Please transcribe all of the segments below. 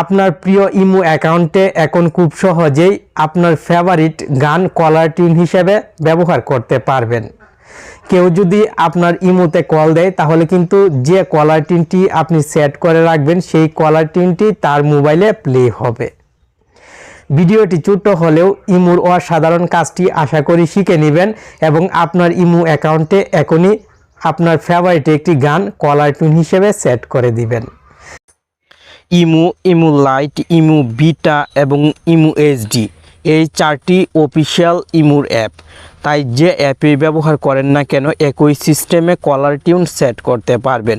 আপনার প্রিয় ইমো অ্যাকাউন্টে এখন খুব সহজেই আপনার ফেভারিট গান কলার টিউন হিসেবে ব্যবহার করতে পারবেন। কেউ যদি আপনার ইমোতে কল দেয়, তাহলে কিন্তু যে কলার টিউনটি আপনি সেট করে রাখবেন, সেই কলার টিউনটি তার মোবাইলে প্লে হবে। ভিডিওটি ছোট্ট হলেও ইমুর অসাধারণ কাজটি আশা করি শিখে নেবেন এবং আপনার ইমু অ্যাকাউন্টে এখনই আপনার ফেভারিট একটি গান কলার টিউন হিসেবে সেট করে দিবেন। ইমু ইমু লাইট, ইমু বিটা এবং ইমু এইচডি। এই চারটি অফিসিয়াল ইমুর অ্যাপ। তাই যে অ্যাপে ব্যবহার করেন না কেন একই সিস্টেমে কলার টিউন সেট করতে পারবেন।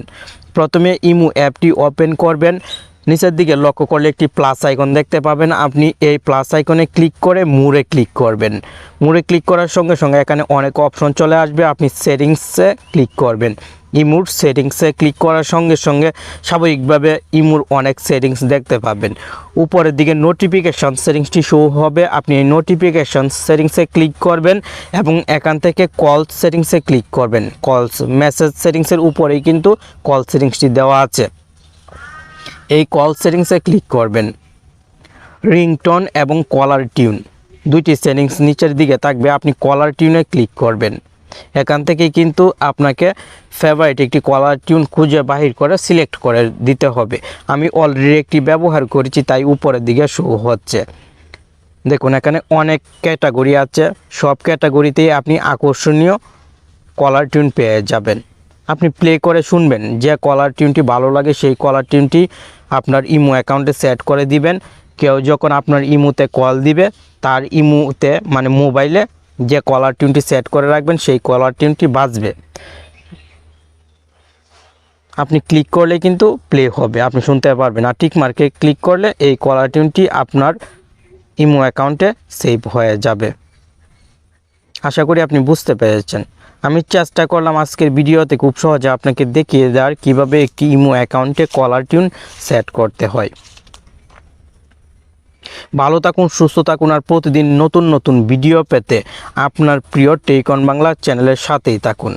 প্রথমে ইমু অ্যাপটি ওপেন করবেন। নিচের দিকে লক্ষ্য করলে একটি প্লাস আইকন দেখতে পাবেন। আপনি এই প্লাস আইকনে ক্লিক করে মুড়ে ক্লিক করবেন। মুড়ে ক্লিক করার সঙ্গে সঙ্গে এখানে অনেক অপশন চলে আসবে। আপনি সেটিংসে ক্লিক করবেন। ইমুর সেটিংসে ক্লিক করার সঙ্গে সঙ্গে স্বাভাবিকভাবে ইমুর অনেক সেটিংস দেখতে পাবেন। উপরের দিকে নোটিফিকেশন সেটিংসটি শো হবে। আপনি এই নোটিফিকেশন সেটিংসে ক্লিক করবেন এবং এখান থেকে কল সেটিংসে ক্লিক করবেন। কলস মেসেজ সেটিংসের উপরেই কিন্তু কল সেটিংসটি দেওয়া আছে। এই কল সেটিংসে ক্লিক করবেন। রিংটোন এবং কলার টিউন দুইটি সেটিংস নিচের দিকে থাকবে। আপনি কলার টিউনে ক্লিক করবেন। এখান থেকে কিন্তু আপনাকে ফেভারিট একটি কলার টিউন খুঁজে বাহির করে সিলেক্ট করে দিতে হবে। আমি অলরেডি একটি ব্যবহার করেছি, তাই উপরের দিকে শো হচ্ছে। দেখুন, এখানে অনেক ক্যাটাগরি আছে। সব ক্যাটাগরিতেই আপনি আকর্ষণীয় কলার টিউন পেয়ে যাবেন। আপনি প্লে করে শুনবেন, যে কলার টিউনটি ভালো লাগে, সেই কলার টিউনটি আপনার ইমো অ্যাকাউন্টে সেট করে দিবেন। কেউ যখন আপনার ইমোতে কল দিবে, তার ইমোতে মানে মোবাইলে যে কলার টিউনটি সেট করে রাখবেন, সেই কলার টিউনটি বাজবে। আপনি ক্লিক করলে কিন্তু প্লে হবে, আপনি শুনতে পারবেন। আর টিক মার্কে ক্লিক করলে এই কলার টিউনটি আপনার ইমো অ্যাকাউন্টে সেভ হয়ে যাবে। আশা করি আপনি বুঝতে পেরেছেন। আমি চেষ্টা করলাম আজকের ভিডিওতে খুব সহজে আপনাকে দেখিয়ে দেওয়ার কীভাবে একটি ইমো অ্যাকাউন্টে কলার টিউন সেট করতে হয়। ভালো থাকুন, সুস্থ থাকুন আর প্রতিদিন নতুন নতুন ভিডিও পেতে আপনার প্রিয় টেকন বাংলা চ্যানেলের সাথেই থাকুন।